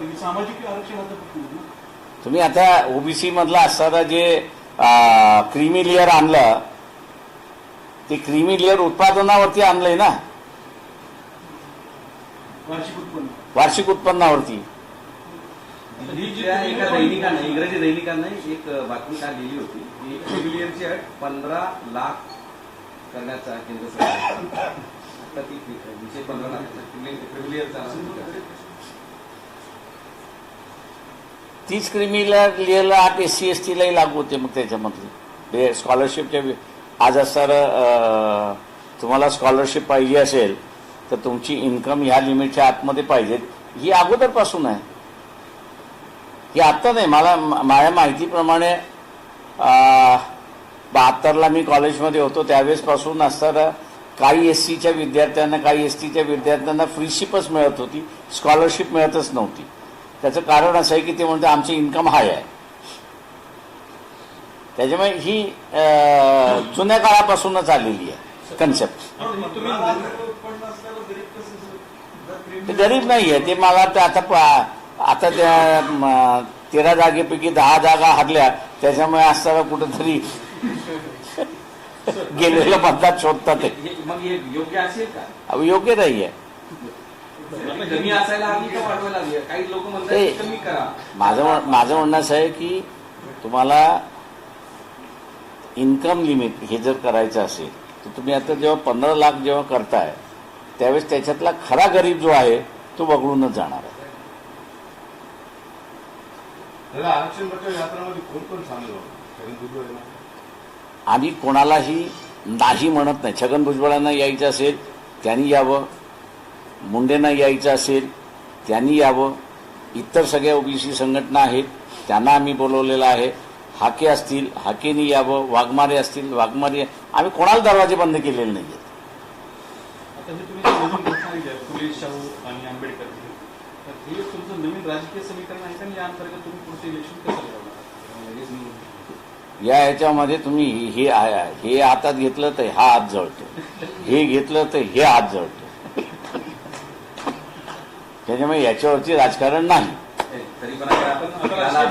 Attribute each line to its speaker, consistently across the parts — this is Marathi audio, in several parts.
Speaker 1: तुम्ही सामाजिक
Speaker 2: आता ओबीसी मधला असताना जे क्रीमी लेअर आणलं ते क्रीमी लेअर उत्पादनावरती आणलंय ना?
Speaker 1: वार्षिक उत्पन्न.
Speaker 2: वार्षिक उत्पन्नावरती.
Speaker 3: एका दैनिकानं इंग्रजी दैनिकानं एक बातमी काल लिहिली होती. की ट्रिबिलियनची अट पंधरा लाख करण्याचा केंद्र सरकार. आता ती विषय पंधरा लाख ट्रिबिलियनचा
Speaker 2: तीच क्रीमी लिहिलं आत आठ एस सी एस टीलाही लागू होते मग त्याच्यामधली ते स्कॉलरशिपच्या आज सर तुम्हाला स्कॉलरशिप पाहिजे असेल तर तुमची इन्कम ह्या लिमिटच्या आतमध्ये पाहिजे. ही अगोदरपासून आहे. ही आत्ता नाही. मला माझ्या माहितीप्रमाणे बहात्तरला मी कॉलेजमध्ये होतो. त्यावेळेसपासून असताना काही एस सीच्या विद्यार्थ्यांना काही एस टीच्या विद्यार्थ्यांना फ्रीशिपच मिळत होती. स्कॉलरशिप मिळतच नव्हती. त्याचं कारण असं आहे की ते म्हणते आमची इन्कम हाय आहे. त्याच्यामुळे ही जुन्या काळापासूनच आलेली आहे कन्सेप्ट ते गरीब नाही आहे ते मला वाटतं आता आता त्या तेरा जागेपैकी दहा जागा हरल्या त्याच्यामुळे असताना कुठंतरी गेलेलं मतदार शोधतात ते.
Speaker 3: मग योग्य असेल का?
Speaker 2: अहो, योग्य नाही आहे माझं म्हण- माझं म्हणणं असं आहे की तुम्हाला इन्कम लिमिट हे जर करायचं असेल तर तुम्ही आता जेव्हा पंधरा लाख जेव्हा करताय त्यावेळेस त्याच्यातला खरा गरीब जो आहे तो वगळूनच जाणार आहे? आम्ही कोणालाही नाही म्हणत नाही. छगन भुजबळांना यायचं असेल त्यांनी यावं. मुंडेंना यायचं असेल त्यांनी यावं. इतर सगळ्या ओबीसी संघटना आहेत त्यांना आम्ही बोलवलेलं आहे. हाके असतील हाकेनी यावं. वाघमारे असतील वाघमारे. आम्ही कोणाला दरवाजे बंद केलेले नाही? आहेत
Speaker 1: या अंतर्गत तुम्ही पुढचं इलेक्शन कसं लढवणार?
Speaker 2: या ह्याच्यामध्ये तुम्ही हे हे हातात घेतलं तर हा हात जळतो. हे घेतलं तर हे हात जळतो. त्याच्यामुळे याच्यावरती राजकारण नाही.
Speaker 3: तरी पण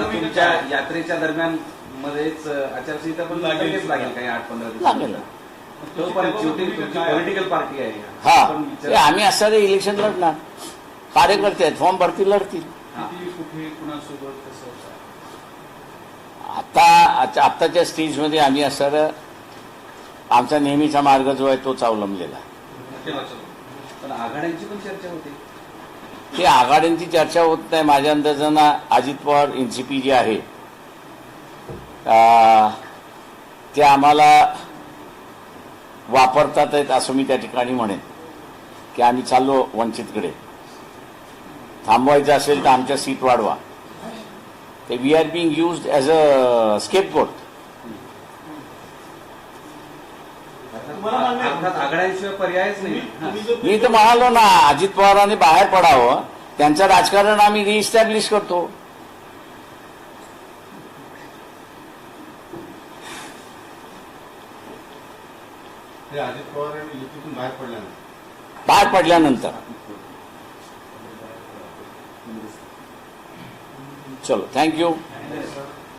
Speaker 3: तुमच्या यात्रेच्या दरम्यान मध्येच आचारसंहिता पण
Speaker 1: लागेल.
Speaker 3: काही आठ पंधरा दिवस
Speaker 2: लागेल.
Speaker 3: तो पण शेवटी तुमची पॉलिटिकल पार्टी आहे.
Speaker 2: हा. आम्ही असणारे इलेक्शन लढणार. कार्यकर्ते आहेत फॉर्म भरती लढतील. आता आता- आत्ताच्या स्टेजमध्ये आम्ही असणारं आमचा नेहमीचा मार्ग जो आहे तोच अवलंबलेला.
Speaker 3: पण आघाड्यांची पण चर्चा होते.
Speaker 2: ते आघाड्यांची चर्चा होत नाही. माझ्या अंदाजानं अजित पवार एनसीपी जे आहे. ते आम्हाला वापरतात आहेत असं मी त्या ठिकाणी म्हणेन की आम्ही चाललो वंचितकडे. थांबवायचं असेल तर आमच्या सीट वाढवा. ते we are being used as a
Speaker 3: scapegoat आघाड्यांशिवाय पर्यायच नाही. हा.
Speaker 2: मी तर म्हणालो ना अजित पवारांनी बाहेर पडावं. त्यांचं राजकारण आम्ही रिइस्टॅब्लिश करतो.
Speaker 4: अजित पवार यांनी बाहेर पडल्यानंतर.
Speaker 2: बाहेर पडल्यानंतर. चलो थँक्यू